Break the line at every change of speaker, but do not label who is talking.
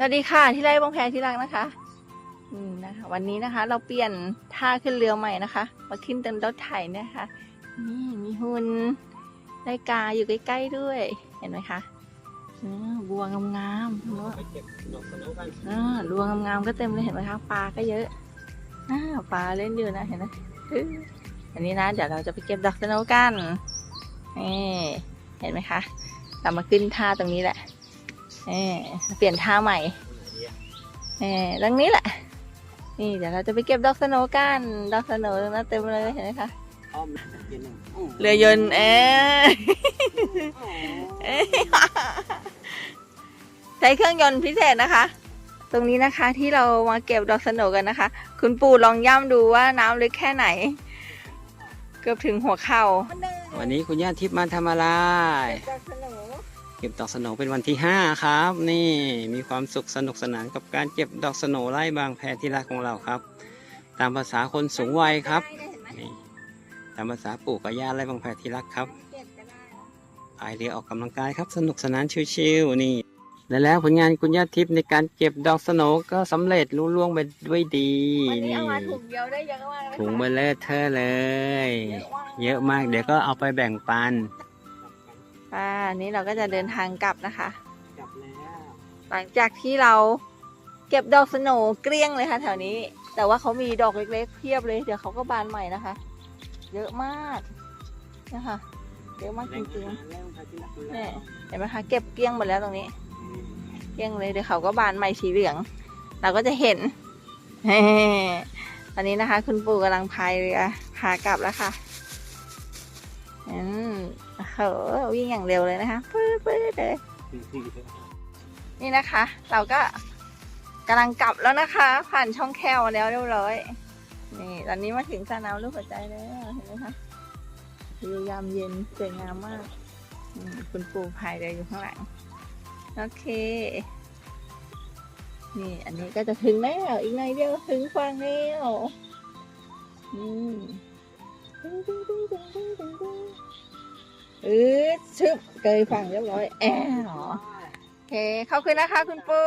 สวัสดีค่ะที่ไร่บางแพที่รักนะคะอืมนะคะ วันนี้นะคะ เราเปลี่ยนท่าขึ้นเรือใหม่นะคะ มาขึ้นเต็นรถไถนะคะนี่มีหุ่นได้กาอยู่ใกล้ๆด้วย เห็นไหมคะอ่าบัวงามๆเนอะ
ไปเก็บดอกสโนกัน
อ่าบัวงามๆก็เต็มเลยเห็นไหมคะปลาก็เยอะอ่าปลาเล่นอยู่นะเห็นไหมอื้ออันนี้นะเดี๋ยวเราจะไปเก็บดอกสโนว์กันนี่เห็นไหมคะเรามาขึ้นท่าตรงนี้แหละ เออเปลี่ยนท่าใหม่เออดังนี้แหละ นี่เดี๋ยวเราจะไปเก็บดอกสโนว์กัน ดอกสโนว์ตรงนั้นเต็มเลยเห็นไหมคะ
อ้อมเย็นหนึ่ง
เรือยนต์เอ๊เอ๊ใช้เครื่องยนต์พิเศษนะคะ ตรงนี้นะคะที่เรามาเก็บดอกสโนว์กันนะคะ คุณปู่ลองย่ำดูว่าน้ำลึกแค่ไหน เกือบถึงหัวเข่า
วันนี้คุณย่าทิพย์มาทำอะไร
ดอกสโนว์
เก็บดอกสโนเป็นวันที่ 5 ครับ นี่มีความสุขสนุกสนานกับการเก็บดอกสโนไล่บางแพที่รักของเราครับ ตามภาษาคนสูงวัยครับ
ได้เห็นไหม
นี่ตามภาษาปู่กับย่าไล่บางแพที่รักครับ
เก็บก็ได้
พายเรือออกกำลังกายครับสนุกสนานชิวๆนี่และแล้วผลงานคุณย่าทิพย์ในการเก็บดอกสโนก็สำเร็จลุล่วงไปด้วยดี
วันนี้
นี่
เอามาถุงเดียวได้เยอะมากเลย
ถุง
ค่ะ
เบลเลอร์เทอร์เลย
เยอะมาก
เยอะมากเดี๋ยวก็เอาไปแบ่งปัน
อ่าอันนี้เราก็จะเดินทางกลับนะคะ
กลับแล้ว
หลังจากที่เราเก็บดอกสโหนเกลี้ยงเลยค่ะ แถวนี้ แต่ว่าเขามีดอกเล็กๆเพียบเลย เดี๋ยวเขาก็บานใหม่นะคะ เยอะมากนะคะเยอะมากจริงๆเนี่ยเห็นไหมคะเก็บเกลี้ยงหมดแล้วตรงนี้ เกลี้ยงเลยเดี๋ยวเขาก็บานใหม่สีเหลือง เราก็จะเห็นตอนนี้นะคะ คุณปู่กำลังพายเรือพากลับแล้วค่ะอืมโอ้ โหวิ่งอย่างเร็วเลยนะคะปื๊ดปื๊ดเลยนี่นะคะ เราก็กำลังกลับแล้วนะคะ ผ่านช่องแคบแล้วเรียบร้อย นี่ ตอนนี้มาถึงสน้ำรูปหัวใจแล้วเห็นไหมคะวิวยามเย็นสวยงามมาก คุณปู่พายเรืออยู่ข้างหลัง โอเค นี่ อันนี้ก็จะถึงแล้วอีกหน่อยเดียวถึงฟังแล้วอืม ออชึบเกยฝั่งเรียบร้อยแอวโอเคขอบคุณนะคะคุณปู